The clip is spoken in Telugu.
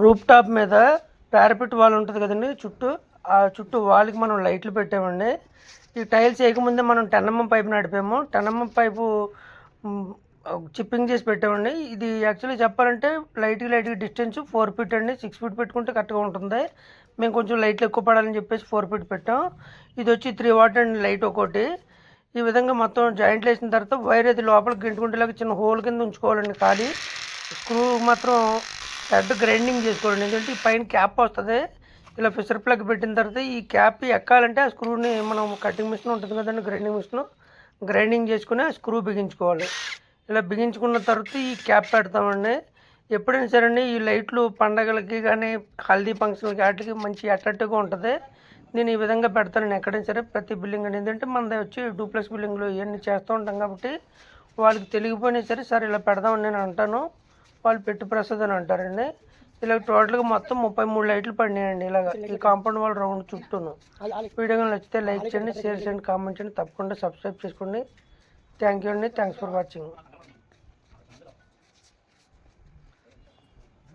రూప్ టాప్ మీద పారపెట్ వాల్ ఉంటుంది కదండి చుట్టూ. ఆ చుట్టూ వాల్కి మనం లైట్లు పెట్టామండి. ఈ టైల్స్ వేయకముందే మనం టెన్నమ్మ పైపు నడిపాము. టెన్నమ్మ పైపు చిప్పింగ్ చేసి పెట్టామండి. ఇది యాక్చువల్లీ చెప్పాలంటే లైట్కి లైట్కి డిస్టెన్స్ ఫోర్ ఫీట్ అండి. సిక్స్ ఫీట్ పెట్టుకుంటే కరెక్ట్గా ఉంటుంది. మేము కొంచెం లైట్లు ఎక్కువ పడాలని చెప్పేసి ఫోర్ ఫీట్ పెట్టాం. ఇది వచ్చి త్రీ వాట్ అండి లైట్ ఒకటి. ఈ విధంగా మొత్తం జాయింట్లు వేసిన తర్వాత వైర్ అది లోపలికి గింటుకుంటేలాగా చిన్న హోల్ కింద ఉంచుకోవాలండి ఖాళీ. స్క్రూ మాత్రం హెడ్ గ్రైండింగ్ చేసుకోండి ఎందుకంటే ఈ పైన క్యాప్ వస్తుంది. ఇలా ఫిషర్ ప్లగ్ పెట్టిన తర్వాత ఈ క్యాప్ ఎక్కాలంటే ఆ స్క్రూని మనం కటింగ్ మిషన్ ఉంటుంది కదండి గ్రైండింగ్ మిషన్ గ్రైండింగ్ చేసుకుని ఆ స్క్రూ బిగించుకోవాలి. ఇలా బిగించుకున్న తర్వాత ఈ క్యాప్ పెడతామండి. ఎప్పుడైనా సరే అండి ఈ లైట్లు పండగలకి కానీ హల్దీ ఫంక్షన్లకి వాటికి మంచి అట్రాక్టివ్గా ఉంటుంది. నేను ఈ విధంగా పెడతాను. ఎక్కడైనా సరే ప్రతి బిల్డింగ్ అని ఎందుకంటే మనది వచ్చి డూప్లెక్స్ బిల్డింగ్లు ఇవన్నీ చేస్తూ ఉంటాం కాబట్టి వాళ్ళకి తెలియకపోయినా సరే సరే ఇలా పెడదామని నేను అంటాను. వాళ్ళు పెట్టు ప్రసాద్ అని అంటారండి. ఇలా టోటల్గా మొత్తం ముప్పై మూడు లైట్లు పడినాయండి. ఇలాగ ఈ కాంపౌండ్ వాళ్ళ రౌండ్ చుట్టూను. వీడియో కానీ నచ్చితే లైక్ చేయండి షేర్ చేయండి కామెంట్ చేయండి. తప్పకుండా సబ్స్క్రైబ్ చేసుకోండి. థ్యాంక్ యూ అండి. Thanks for watching.